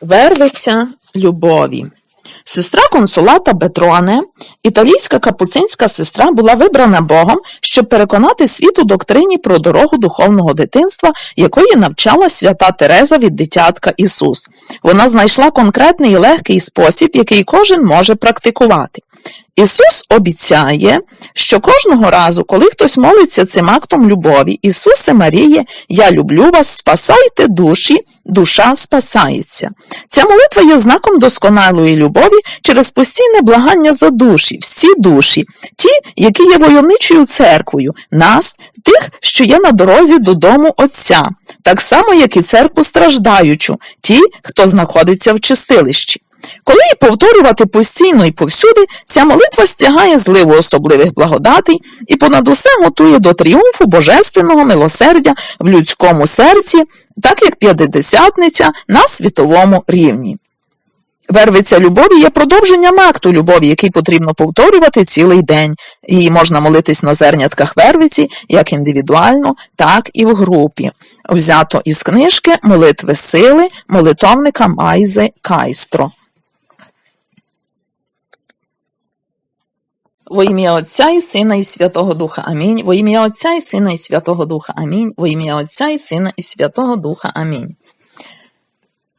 Вервиця любові. Сестра консулата Бетроне, італійська капуцинська сестра, була вибрана Богом, щоб переконати світ у доктрині про дорогу духовного дитинства, якої навчала свята Тереза від дитятка Ісус. Вона знайшла конкретний і легкий спосіб, який кожен може практикувати. Ісус обіцяє, що кожного разу, коли хтось молиться цим актом любові, Ісусе Маріє, я люблю вас, спасайте душі, душа спасається. Ця молитва є знаком досконалої любові через постійне благання за душі, всі душі, ті, які є войовничою церквою, нас, тих, що є на дорозі додому Отця, так само, як і церкву страждаючу, ті, хто знаходиться в чистилищі. Коли її повторювати постійно і повсюди, ця молитва стягає зливу особливих благодатей і понад усе готує до тріумфу божественного милосердя в людському серці, так як п'ятидесятниця на світовому рівні. Вервиця любові є продовженням акту любові, який потрібно повторювати цілий день. Її можна молитись на зернятках вервиці, як індивідуально, так і в групі. Взято із книжки Молитви сили молитовника Майзе Кайстро. Во ім'я Отця і Сина і Святого Духа. Амінь. Во ім'я Отця і Сина і Святого Духа. Амінь. Во ім'я Отця і Сина і Святого Духа. Амінь.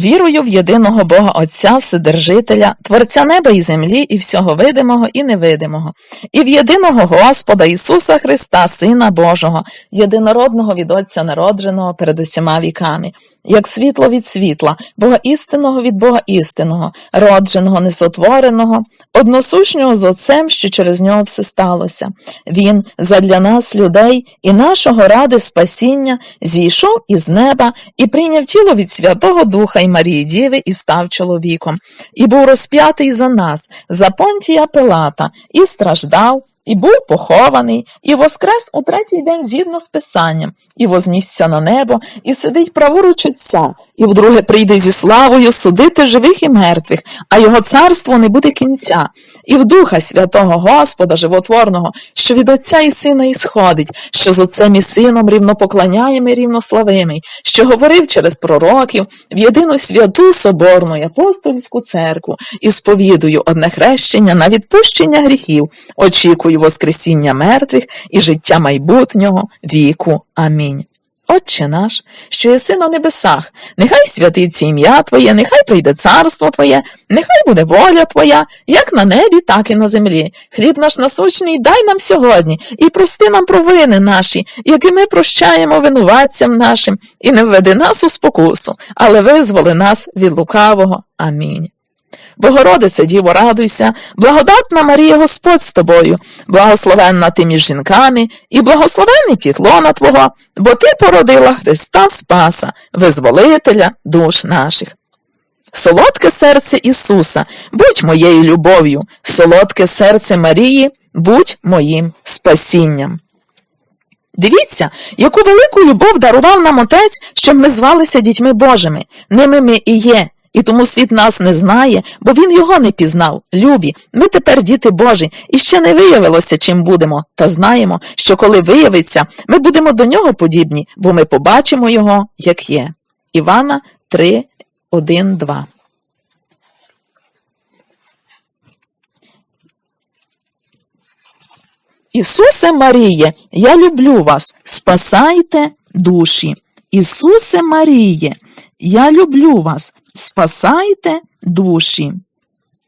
Вірую в єдиного Бога Отця, Вседержителя, Творця неба і землі, і всього видимого і невидимого, і в єдиного Господа Ісуса Христа, Сина Божого, єдинородного від Отця народженого перед усіма віками, як світло від світла, Бога істинного від Бога істинного, родженого, несотвореного, односущнього з Отцем, що через нього все сталося. Він задля нас, людей, і нашого ради спасіння, зійшов із неба і прийняв тіло від Святого Духа і Марії Діви і став чоловіком, і був розп'ятий за нас, за Понтія Пилата, і страждав. І був похований, і воскрес у третій день згідно з Писанням, і вознісся на небо, і сидить праворуч Отця, і вдруге прийде зі славою судити живих і мертвих, а його царство не буде кінця, і в Духа Святого Господа Животворного, що від Отця і Сина ісходить, що з Отцем і Сином рівнопоклоняємо і рівнославимий, що говорив через пророків в єдину святу Соборну й апостольську церкву, і сповідую одне хрещення на відпущення гріхів, очікую Воскресіння мертвих і життя майбутнього віку. Амінь. Отче наш, що єси на небесах, нехай святиться ім'я Твоє, нехай прийде царство Твоє, нехай буде воля Твоя, як на небі, так і на землі. Хліб наш насущний дай нам сьогодні, і прости нам провини наші, які ми прощаємо винуватцям нашим, і не введи нас у спокусу, але визволи нас від лукавого. Амінь. Богородице, Діво, радуйся, благодатна Марія Господь з тобою, благословенна ти між жінками, і благословенний пітлона Твого, бо ти породила Христа Спаса, визволителя душ наших. Солодке серце Ісуса, будь моєю любов'ю, солодке серце Марії, будь моїм спасінням. Дивіться, яку велику любов дарував нам Отець, щоб ми звалися дітьми Божими. Ними ми і є. І тому світ нас не знає, бо він його не пізнав. Любі, ми тепер діти Божі, і ще не виявилося, чим будемо, та знаємо, що коли виявиться, ми будемо до нього подібні, бо ми побачимо його, як є. Івана 3, 1, 2 Ісусе Маріє, я люблю вас, спасайте душі. Ісусе Маріє, я люблю вас, спасайте душі.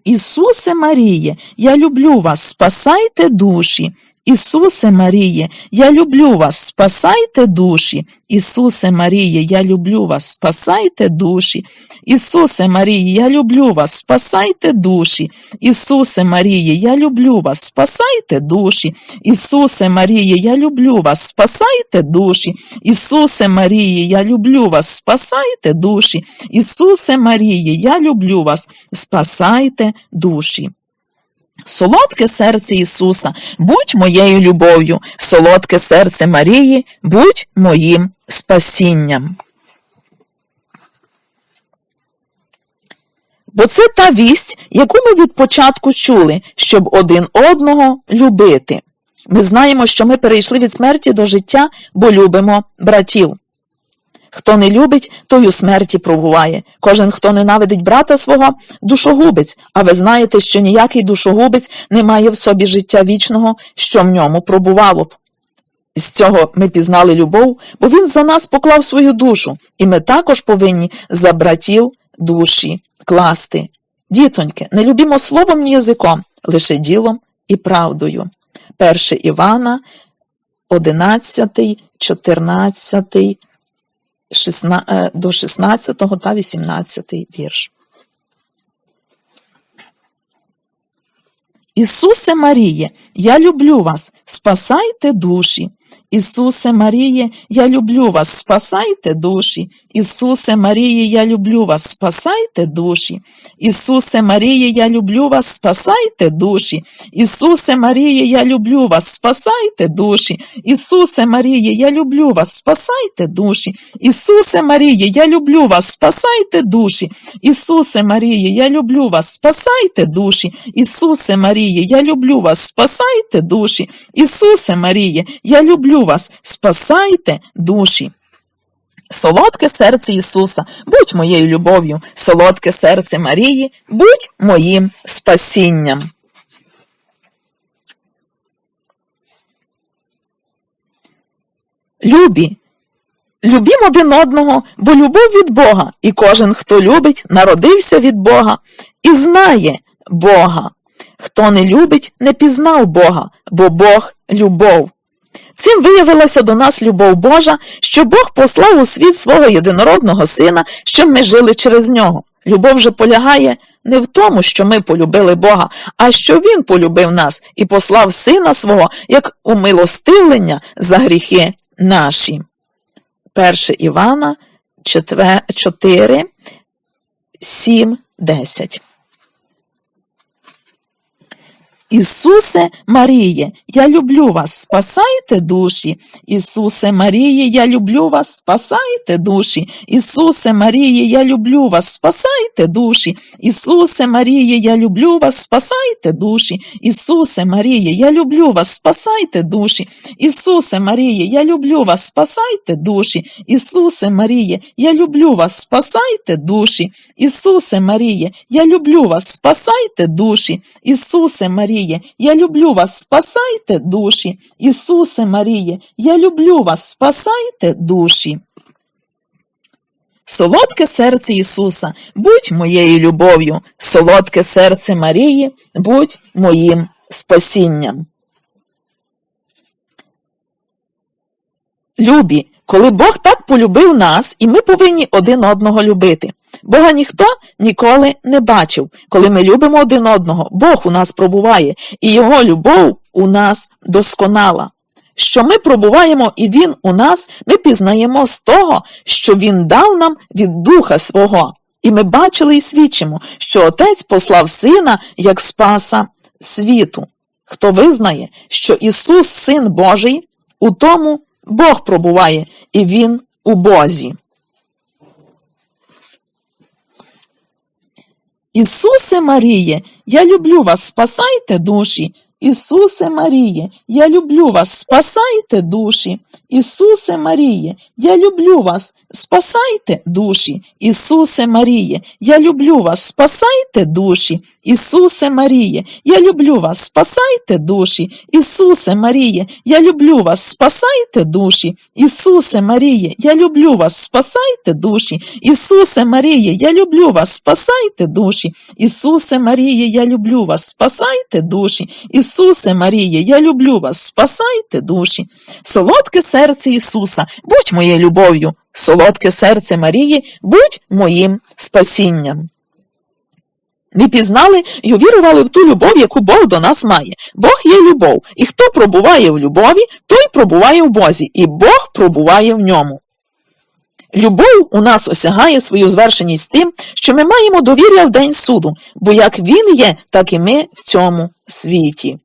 Ісусе Маріє, я люблю вас, спасайте душі. Ісусе Маріє, я люблю вас, спасайте душі. Ісусе Маріє, я люблю вас, спасайте душі. Ісусе Маріє, я люблю вас, спасайте душі. Ісусе Маріє, я люблю вас, спасайте душі. Ісусе Маріє, я люблю вас, спасайте душі. Ісусе Маріє, я люблю вас, спасайте душі. Ісусе Маріє, я люблю вас, спасайте душі. Солодке серце Ісуса, будь моєю любов'ю, солодке серце Марії, будь моїм спасінням. Бо це та вість, яку ми від початку чули, щоб один одного любити. Ми знаємо, що ми перейшли від смерті до життя, бо любимо братів. Хто не любить, той у смерті пробуває. Кожен, хто ненавидить брата свого, душогубець. А ви знаєте, що ніякий душогубець не має в собі життя вічного, що в ньому пробувало б. З цього ми пізнали любов, бо він за нас поклав свою душу, і ми також повинні за братів душі класти. Дітоньки, не любімо словом ні язиком, лише ділом і правдою. 1 Івана, 11, 14, 16, е, до 16 та 18 вірш. Ісусе Маріє, я люблю вас, спасайте душі. Ісусе Маріє, я люблю вас, спасайте душі. Ісусе Маріє, я люблю вас, спасайте душі. Ісусе Маріє, я люблю вас, спасайте душі. Ісусе Маріє, я люблю вас, спасайте душі. Ісусе Маріє, я люблю вас, спасайте душі. Ісусе Маріє, я люблю вас, спасайте душі. Ісусе Маріє, я люблю вас, спасайте душі. Ісусе Маріє, я люблю вас, спасайте душі. Ісусе Маріє, я люблю вас, спасайте душі. Солодке серце Ісуса, будь моєю любов'ю, солодке серце Марії, будь моїм спасінням. Любі, любімо один одного, бо любов від Бога, і кожен, хто любить, народився від Бога і знає Бога. Хто не любить, не пізнав Бога, бо Бог любов. Цим виявилася до нас любов Божа, що Бог послав у світ свого єдинородного сина, щоб ми жили через нього. Любов же полягає не в тому, що ми полюбили Бога, а що Він полюбив нас і послав сина свого як умилостивлення за гріхи наші. 1 Івана 4, 7, 10 Ісусе Маріє, я люблю вас, спасайте душі. Ісусе Маріє, я люблю вас, спасайте душі. Ісусе Маріє, я люблю вас, спасайте душі. Ісусе Маріє, я люблю вас, спасайте душі. Ісусе Маріє, я люблю вас, спасайте душі. Ісусе Маріє, я люблю вас, спасайте душі. Ісусе Маріє, я люблю вас, спасайте душі. Ісусе Маріє, я люблю вас, спасайте душі. Ісусе Маріє, я люблю вас, спасайте душі. Ісусе Маріє, я люблю вас, спасайте душі. Солодке серце Ісуса, будь моєю любов'ю, солодке серце Марії, будь моїм спасінням. Любі, коли Бог так полюбив нас, і ми повинні один одного любити. Бога ніхто ніколи не бачив. Коли ми любимо один одного, Бог у нас пробуває, і Його любов у нас досконала. Що ми пробуваємо і Він у нас, ми пізнаємо з того, що Він дав нам від Духа свого. І ми бачили і свідчимо, що Отець послав Сина як Спаса світу. Хто визнає, що Ісус, Син Божий, у тому Бог пробуває, і Він у Бозі. Ісусе Маріє, я люблю вас, спасайте душі. Ісусе Маріє, я люблю вас, спасайте душі. Ісусе Маріє, я люблю вас, спасайте душі. Ісусе Маріє, я люблю вас, спасайте душі. Ісусе Маріє, я люблю вас, спасайте душі. Ісусе Маріє, я люблю вас, спасайте душі. Ісусе Маріє, я люблю вас, спасайте душі. Ісусе Маріє, я люблю вас, спасайте душі. Ісусе Маріє, я люблю вас, спасайте душі. Ісусе Маріє, я люблю вас, спасайте душі. Солодке серце Ісуса, будь моєю любов'ю, солодке серце Марії, будь моїм спасінням. Ми пізнали і увірували в ту любов, яку Бог до нас має. Бог є любов, і хто пробуває в любові, той пробуває в Бозі, і Бог пробуває в ньому. Любов у нас осягає свою звершеність тим, що ми маємо довір'я в день суду, бо як він є, так і ми в цьому світі.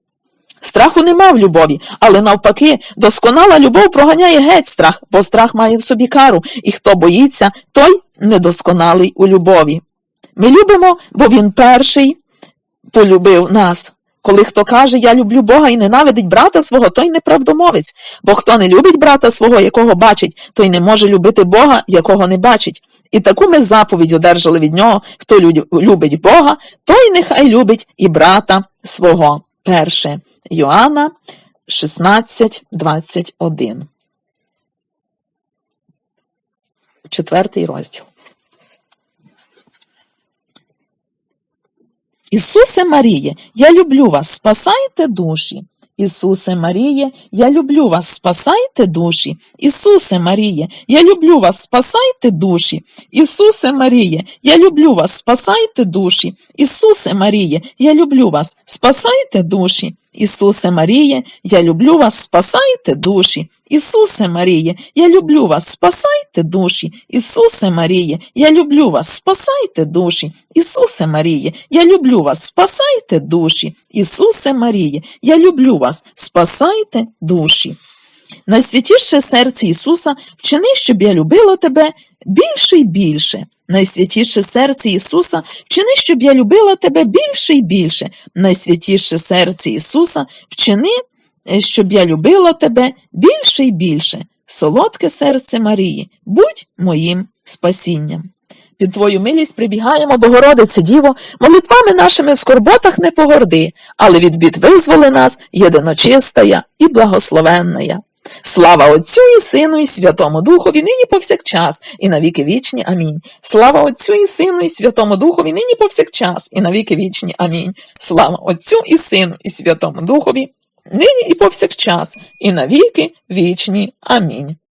Страху нема в любові, але навпаки, досконала любов проганяє геть страх, бо страх має в собі кару, і хто боїться, той недосконалий у любові. Ми любимо, бо він перший полюбив нас. Коли хто каже, я люблю Бога і ненавидить брата свого, той неправдомовець. Бо хто не любить брата свого, якого бачить, той не може любити Бога, якого не бачить. І таку ми заповідь одержали від нього, хто любить Бога, той нехай любить і брата свого. Перше Йоанна 16, 21. Четвертий розділ. Ісусе Маріє, я люблю вас, спасайте душі. Ісусе Маріє, я люблю вас, спасайте душі. Ісусе Маріє, я люблю вас, спасайте душі. Ісусе Маріє, я люблю вас, спасайте душі. Ісусе Маріє, я люблю вас, спасайте душі. Ісусе Маріє, я люблю вас, спасайте душі. Ісусе Маріє, я люблю вас, спасайте душі. Ісусе Маріє, я люблю вас, спасайте душі. Ісусе Маріє, я люблю вас, спасайте душі. Ісусе Маріє, я люблю вас, спасайте душі. Найсвятіше серце Ісуса вчини, щоб я любила тебе більше й більше. Найсвятіше серце Ісуса вчини, щоб я любила тебе більше й більше. Найсвятіше серце Ісуса вчини, е, щоб я любила тебе більше й більше. Солодке серце Марії, будь моїм спасінням. Під Твою милість прибігаємо, Богородице Діво, молитвами нашими в скорботах не погорди, але від бід визволи нас єдиночистая і благословенная. Слава Отцю і Сину, і Святому Духові, нині повсякчас, і навіки вічні. Амінь. Слава Отцю і Сину, і Святому Духові, нині повсякчас, і навіки вічні. Амінь. Слава Отцю і Сину, і Святому Духові, нині і повсякчас, і навіки вічні. Амінь.